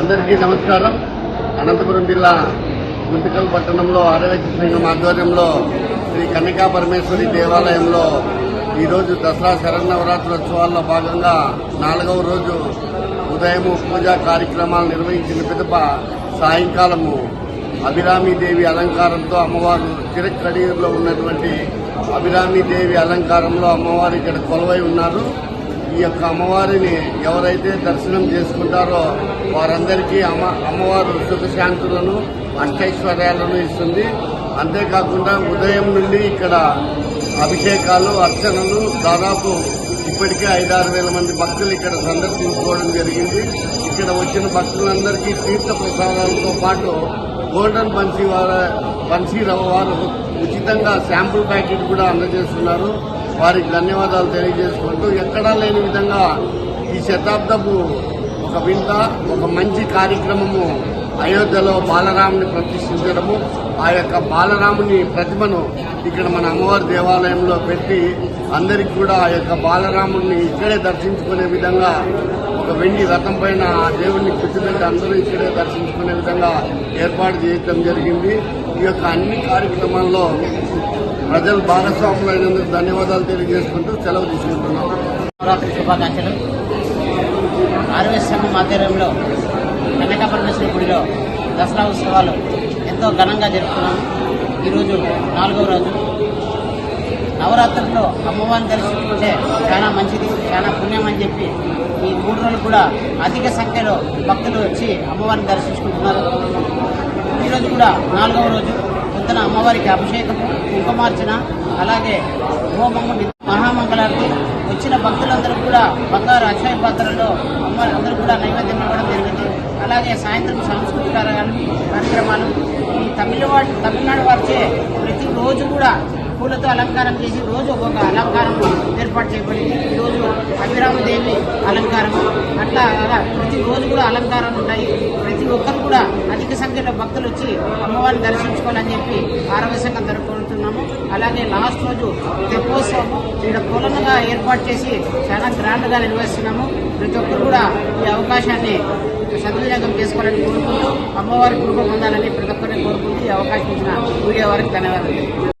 అందరికీ నమస్కారం. అనంతపురం జిల్లా గుంతకల్ పట్టణంలో ఆరవేశ సంఘం ఆధ్వర్యంలో శ్రీ కన్నికా పరమేశ్వరి దేవాలయంలో ఈరోజు దసరా శరన్నవరాత్రోత్సవాల్లో భాగంగా నాలుగవ రోజు ఉదయము పూజా కార్యక్రమాలు నిర్వహించిన పిదప సాయంకాలము అభిరామీదేవి అలంకారంతో అమ్మవారు చిరక్కడీరులో ఉన్నటువంటి అభిరామీదేవి అలంకారంలో అమ్మవారు ఇక్కడ కొలువై ఉన్నారు. ఈ యొక్క అమ్మవారిని ఎవరైతే దర్శనం చేసుకుంటారో వారందరికీ అమ్మ అమ్మవారు సుఖశాంతులను అష్టైశ్వర్యాలను ఇస్తుంది. అంతేకాకుండా ఉదయం నుండి ఇక్కడ అభిషేకాలు అర్చనలు దాదాపు ఇప్పటికే ఐదారు వేల మంది భక్తులు ఇక్కడ సందర్శించుకోవడం జరిగింది. ఇక్కడ వచ్చిన భక్తులందరికీ తీర్థ ప్రసాదాలతో పాటు గోల్డెన్ బన్సీ వారి బన్సీరావు వారు ఉచితంగా శాంపుల్ ప్యాకెట్ కూడా అందజేస్తున్నారు. వారికి ధన్యవాదాలు తెలియజేసుకుంటూ ఎక్కడా లేని విధంగా ఈ శతాబ్దపు ఒక వింత ఒక మంచి కార్యక్రమము అయోధ్యలో బాలరాముని ప్రతిష్ఠించడము ఆ యొక్క బాలరాముని ప్రతిమను ఇక్కడ మన అమ్మవారి దేవాలయంలో పెట్టి అందరికి కూడా ఆ యొక్క బాలరాముని ఇక్కడే దర్శించుకునే విధంగా ఒక వెండి రథం పైన ఆ దేవుడిని కూర్చుబెట్టి అందరూ ఇక్కడే దర్శించుకునే విధంగా ఏర్పాటు చేయడం జరిగింది. ఈ యొక్క అన్ని కార్యక్రమాల్లో ప్రజలు భాగస్వాములైనందుకు ధన్యవాదాలు తెలియజేసుకుంటూ సెలవు తీసుకుంటున్నాం. నవరాత్రి శుభాకాంక్షలు. ఆర్ఎస్ సంఘం ఆధ్వర్యంలో కన్యకా గుడిలో దసరా ఉత్సవాలు ఎంతో ఘనంగా జరుపుకున్నాము ఈరోజు నాలుగవ రోజు. నవరాత్రుల్లో అమ్మవారిని దర్శించుకుంటే చాలా మంచిది చాలా పుణ్యం అని చెప్పి ఈ మూడు రోజులు కూడా అధిక సంఖ్యలో భక్తులు వచ్చి అమ్మవారిని దర్శించుకుంటున్నారు. ఈరోజు కూడా నాలుగవ రోజు. పొద్దున అమ్మవారికి అభిషేకము కుంకుమార్చన అలాగే హోమము మహామంగళారతి. వచ్చిన భక్తులందరూ కూడా బంగారు అక్షయ పాత్రలో అమ్మవారి అందరూ కూడా నైవేద్యం ఇవ్వడం జరిగింది. అలాగే సాయంత్రం సాంస్కృతిక కార్యక్రమాలు ఈ తమిళవాడు తమిళనాడు వారిచే ప్రతి రోజు కూడా పూలతో అలంకారం చేసి రోజు ఒక్కొక్క అలంకారం ఏర్పాటు చేయబడింది ఈరోజు అభిరామదేవి అలంకారం. అట్లా అలా ప్రతి రోజు కూడా అలంకారాలు ఉంటాయి. ప్రతి ఒక్కరు కూడా అధిక సంఖ్యలో భక్తులు వచ్చి అమ్మవారిని దర్శించుకోవాలని చెప్పి ఆరోగ్య సంఘం జరుపుకుంటున్నాము అలాగే లాస్ట్ రోజు తెప్పోత్సవం ఇక్కడ కొలనుగా ఏర్పాటు చేసి చాలా గ్రాండ్గా నిర్వహిస్తున్నాము. ప్రతి ఒక్కరు కూడా ఈ అవకాశాన్ని సద్వినియోగం చేసుకోవాలని కోరుకుంటూ అమ్మవారి కృప పొందాలని ప్రతి ఒక్కరిని కోరుకుంటూ ఈ అవకాశం ఇచ్చిన వీడియో వారికి ధన్యవాదాలు.